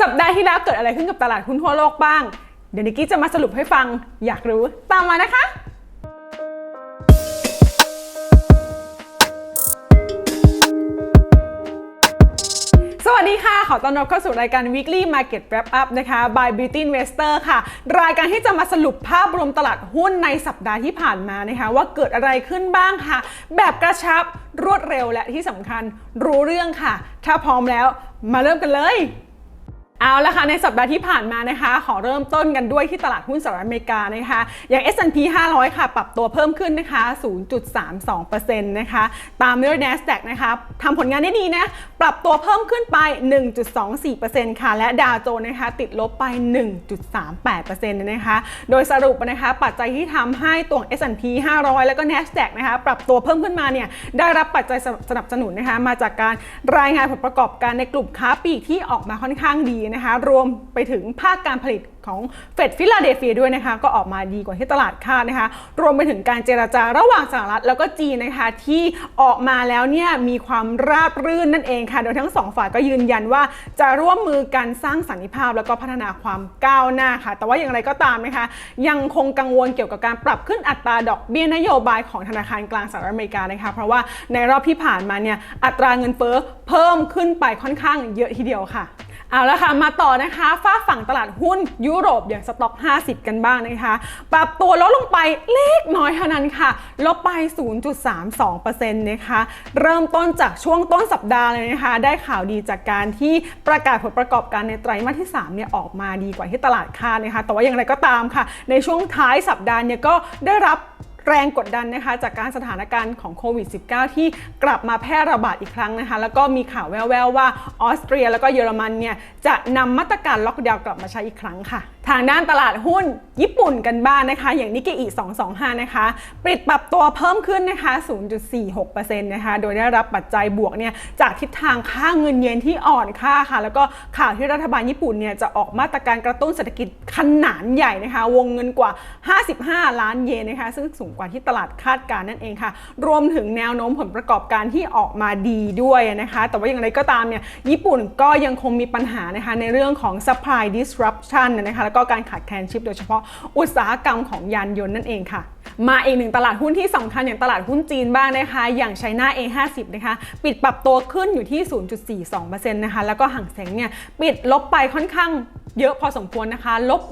สัปดาห์ที่แล้วเกิดอะไรขึ้นกับตลาดหุ้นทั่วโลกบ้าง เดี๋ยวนิกกี้จะมาสรุปให้ฟัง อยากรู้ตามมานะคะ สวัสดีค่ะ ขอต้อนรับเข้าสู่รายการ Weekly Market Wrap Up นะคะ by Beauty Investor ค่ะ รายการที่จะมาสรุปภาพรวมตลาดหุ้นในสัปดาห์ที่ผ่านมานะคะ ว่าเกิดอะไรขึ้นบ้างค่ะ แบบกระชับรวดเร็วและที่สำคัญรู้เรื่องค่ะ ถ้าพร้อมแล้วมาเริ่มกันเลย เอาละค่ะในสัปดาห์ที่ผ่านมานะคะ ขอเริ่มต้นกันด้วยที่ตลาดหุ้นสหรัฐอเมริกานะคะ อย่าง S&P 500 ค่ะ ปรับตัวเพิ่มขึ้นนะคะ 0.32%นะคะ ตามด้วย NASDAQ นะคะทำผลงานได้ดีนะ ปรับตัวเพิ่มขึ้นไป 1.24%ค่ะ และดาวโจนส์นะคะ ติดลบไป 1.38%นะคะ โดยสรุปนะคะ ปัจจัยที่ทำให้ตัว S&P 500 แล้วก็ NASDAQ นะคะ ปรับตัวเพิ่มขึ้นมาเนี่ย ได้รับปัจจัยสนับสนุนนะคะ มาจากการรายงานผลประกอบการในกลุ่มค้าปลีกที่ออกมาค่อนข้างดีนะคะรวมไปถึงภาคการผลิตของเฟดฟิลาเดลเฟียด้วยนะคะก็ออกมาดีกว่าที่ตลาดคาดนะคะรวมไปถึงการเจราจาระหว่างสหรัฐแล้วก็จีนนะคะที่ออกมาแล้วเนี่ยมีความราบรื่นนั่นเองค่ะ โดยทั้งสองฝ่ายก็ยืนยันว่าจะร่วมมือกันสร้างสันติภาพแล้วก็พัฒนาความก้าวหน้าค่ะ แต่ว่าอย่างไรก็ตามนะคะยังคงกังวลเกี่ยวกับการปรับขึ้นอัตราดอกเบี้ยนโยบายของธนาคารกลางสหรัฐอเมริกานะคะเพราะว่าในรอบที่ผ่านมาเนี่ยอัตราเงินเฟ้อเพิ่มขึ้นไปค่อนข้างเยอะทีเดียวค่ะ เอาละค่ะมาต่อนะคะฝ้าฝั่งตลาดหุ้นยุโรปอย่างสต็อก 50 กันบ้างนะคะ ปรับตัวลดลงไปเล็กน้อยเท่านั้นค่ะ ลบไป 0.32%นะคะเริ่มต้นจากช่วงต้นสัปดาห์เลยนะคะ ได้ข่าวดีจากการที่ประกาศผลประกอบการในไตรมาสที่3เนี่ยออกมาดีกว่าที่ตลาดคาดนะคะแต่ว่าอย่างไรก็ตามค่ะ ในช่วงท้ายสัปดาห์เนี่ยก็ได้รับ แรงกดดันนะคะจากการสถานการณ์ของโควิด -19 ที่กลับมาแพร่ระบาดอีกครั้งนะคะ แล้วก็มีข่าวแว่วๆว่าออสเตรียแล้วก็เยอรมันเนี่ยจะนำมาตรการล็อกดาวน์กลับมาใช้อีกครั้งค่ะ ทางด้านตลาดหุ้นญี่ปุ่นกันบ้างนนะคะ อย่างนิกเกอิ225 นะคะ ปิดปรับตัวเพิ่มขึ้นนะคะ 0.46%นะคะ โดยได้รับปัจจัยบวกเนี่ยจากทิศทางค่าเงินเยนที่อ่อนค่าค่ะ แล้วก็ข่าวที่รัฐบาลญี่ปุ่นเนี่ยจะออกมาตรการกระตุ้นเศรษฐกิจขนาดใหญ่นะคะ วงเงินกว่า 55 ล้านเยนนะคะ ซึ่งสูงกว่าที่ตลาดคาดการณ์นั่นเองค่ะ รวมถึงแนวโน้มผลประกอบการที่ออกมาดีด้วยนะคะ แต่ว่าอย่างไรก็ตามเนี่ย ญี่ปุ่นก็ยังคงมีปัญหานะคะในเรื่องของ supply disruption นะคะ แล้วก็การขาดแคลนชิปโดยเฉพาะอุตสาหกรรมของยานยนต์นั่นเองค่ะ มาอีกหนึ่งตลาดหุ้นที่สำคัญอย่างตลาดหุ้นจีนบ้างนะคะ อย่างไชน่า A50 นะคะปิดปรับตัวขึ้นอยู่ที่ 0.42%นะคะแล้วก็ห่างเสงเนี่ยปิดลบไปค่อนข้างเยอะพอสมควรนะคะลบ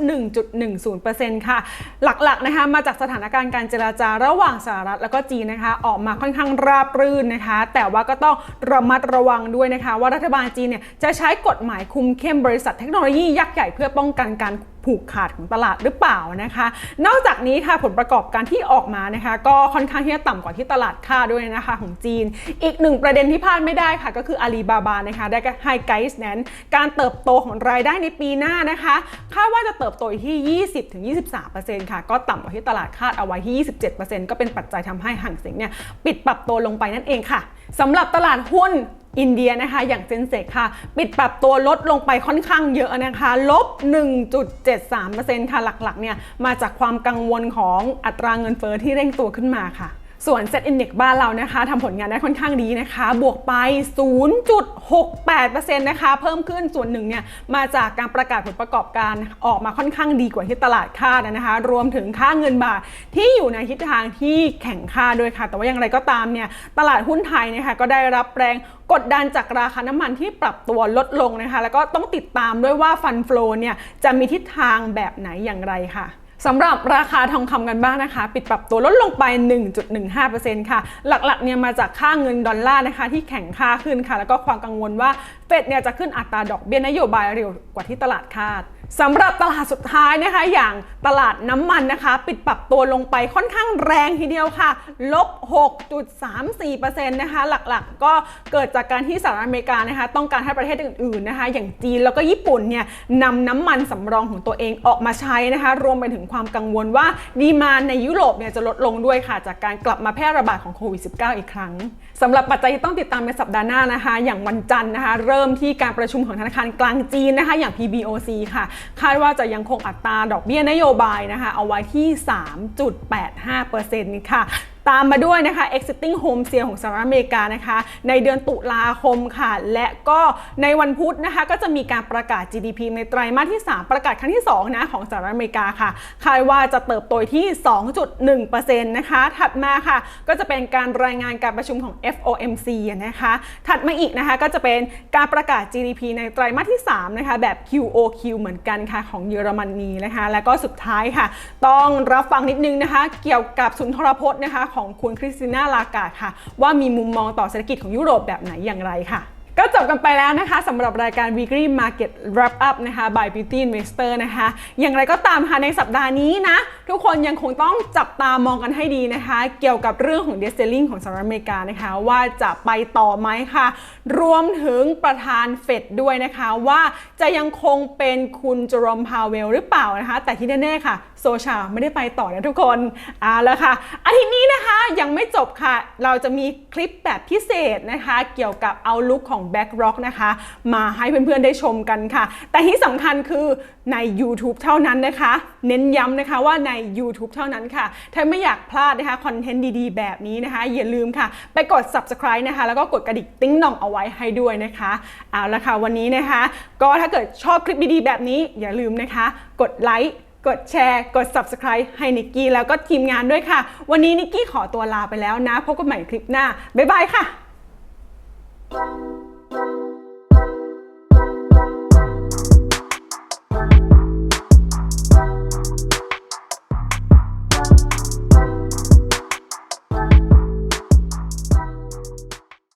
1.10%ค่ะ หลักๆนะคะมาจากสถานการณ์การเจราจาระหว่างสหรัฐแล้วก็จีนนะคะ ออกมาค่อนข้างราบรื่นนะคะ แต่ว่าก็ต้องระมัดระวังด้วยนะคะ ว่ารัฐบาลจีนเนี่ยจะใช้กฎหมายคุมเข้มบริษัทเทคโนโลยียักษ์ใหญ่เพื่อป้องกันการ ผูกขาดของตลาดหรือเปล่านะคะ นอกจากนี้ค่ะผลประกอบการที่ออกมานะคะ ก็ค่อนข้างที่จะต่ำกว่าที่ตลาดคาดด้วยนะคะของจีน อีกหนึ่งประเด็นที่พลาดไม่ได้ค่ะ ก็คืออาลีบาบานะคะได้ให้ไกด์แนนการเติบโตของรายได้ในปีหน้านะคะคาดว่าจะเติบโตอยู่ที่ 20-23%ค่ะก็ต่ำกว่าที่ตลาดคาดเอาไว้ที่ 27%ก็เป็นปัจจัยทำให้ห่างเสียงเนี่ยปิดปรับตัวลงไปนั่นเองค่ะสำหรับตลาดหุ้น อินเดียนะคะ อย่างเซนเซกค่ะ ปิดปรับตัวลดลงไปค่อนข้างเยอะนะคะลบ 1.73%ค่ะหลักๆเนี่ยมาจากความกังวลของอัตราเงินเฟอ้อที่เร่งตัวขึ้นมาค่ะ ส่วน Set Index บ้านเรานะคะทำผลงานได้ค่อนข้างดีนะคะ บวกไป 0.68%นะคะ เพิ่มขึ้นส่วนหนึ่งเนี่ยมาจากการประกาศผลประกอบการออกมาค่อนข้างดีกว่าที่ตลาดคาดนะคะ รวมถึงค่าเงินบาทที่อยู่ในทิศทางที่แข่งค่าด้วยค่ะ แต่ว่าอย่างไรก็ตามเนี่ยตลาดหุ้นไทยนะคะก็ได้รับแรงกดดันจากราคาน้ำมันที่ปรับตัวลดลงนะคะ แล้วก็ต้องติดตามด้วยว่าฟันฟลอเนี่ยจะมีทิศทางแบบไหนอย่างไรค่ะ สำหรับราคาทองคำกันบ้างนะคะ ปิดปรับตัวลดลงไป 1.15%ค่ะ หลักๆเนี่ยมาจากค่าเงินดอลลาร์นะคะ ที่แข็งค่าขึ้นค่ะ แล้วก็ความกังวลว่าเฟดเนี่ยจะขึ้นอัตราดอกเบี้ยนโยบายเร็วกว่าที่ตลาดคาด สำหรับตลาดสุดท้ายนะคะ อย่างตลาดน้ำมันนะคะ ปิดปรับตัวลงไปค่อนข้างแรงทีเดียวค่ะ ลบ 6.34%นะคะ หลักๆ ก็เกิดจากการที่สหรัฐอเมริกานะคะ ต้องการให้ประเทศอื่นๆนะคะ อย่างจีนแล้วก็ญี่ปุ่นเนี่ยนำน้ำมันสำรองของตัวเองออกมาใช้นะคะ รวมไปถึงความกังวลว่าดีมานในยุโรปเนี่ยจะลดลงด้วยค่ะ จากการกลับมาแพร่ระบาดของโควิด -19 อีกครั้งสำหรับปัจจัยที่ต้องติดตามในสัปดาห์หน้านะคะ อย่างวันจันทร์นะคะ เริ่มที่การประชุมของธนาคารกลางจีนนะคะ อย่าง PBOC ค่ะคาดว่าจะยังคงอัตราดอกเบี้ยนโยบายนะคะเอาไว้ที่ 3.85%ค่ะตามมาด้วยนะคะ exiting home sale ของสหรัฐอเมริกานะคะ ในเดือนตุลาคมค่ะ และก็ในวันพุธนะคะก็จะมีการประกาศ GDP ในไตรมาสที่ 3 ประกาศครั้งที่ 2 นะ ของสหรัฐอเมริกาค่ะ คาดว่าจะเติบโตที่ 2.1%นะคะ ถัดมาค่ะ ก็จะเป็นการรายงานการประชุมของ FOMC นะคะ ถัดมาอีกนะคะก็จะเป็นการประกาศ GDP ในไตรมาสที่ 3 นะคะ แบบ QOQ เหมือนกันค่ะของเยอรมนีนะคะ แล้วก็สุดท้ายค่ะ ต้องรับฟังนิดนึงนะคะ เกี่ยวกับสุนทรพจน์นะคะของคุณคริสติน่าลากาดค่ะ ว่ามีมุมมองต่อเศรษฐกิจของยุโรปแบบไหนอย่างไรค่ะ ก็จบกันไปแล้วนะคะสำหรับรายการ Weekly Market Wrap Up นะคะ by Beauty Investor นะคะ อย่างไรก็ตามค่ะในสัปดาห์นี้นะ ทุกคนยังคงต้องจับตามองกันให้ดีนะคะ เกี่ยวกับเรื่องของ d e s e l i n g ของสหรัฐอเมริกานะคะ ว่าจะไปต่อไหมค่ะ รวมถึงประธานเฟดด้วยนะคะว่าจะยังคงเป็นคุณจอรอมพาวเวลหรือเปล่านะคะ แต่ที่แน่ๆค่ะ โซชาไม่ได้ไปต่อนะทุกคนเอาละค่ะอาทิตย์นี้นะคะยังไม่จบค่ะ เราจะมีคลิปแบบพิเศษนะคะ เกี่ยวกับเอาลุกของ Back Rock นะคะ มาให้เพื่อนๆได้ชมกันค่ะ แต่ที่สำคัญคือใน YouTube เท่านั้นนะคะ เน้นย้ำนะคะว่าใน YouTube เท่านั้นค่ะ ถ้าไม่อยากพลาดนะคะคอนเทนต์ดีๆ แบบนี้นะคะ อย่าลืมค่ะ ไปกด subscribe นะคะ แล้วก็กดกระดิ่งติ้งหน่องเอาไว้ให้ด้วยนะคะเอาละค่ะวันนี้นะคะ ก็ถ้าเกิดชอบคลิปดีๆ แบบนี้อย่าลืมนะคะ กดไลค์กดแชร์กด subscribe ให้นิกกี้แล้วก็ทีมงานด้วยค่ะ วันนี้นิกกี้ขอตัวลาไปแล้วนะ พบกันใหม่คลิปหน้า บ๊ายบายค่ะ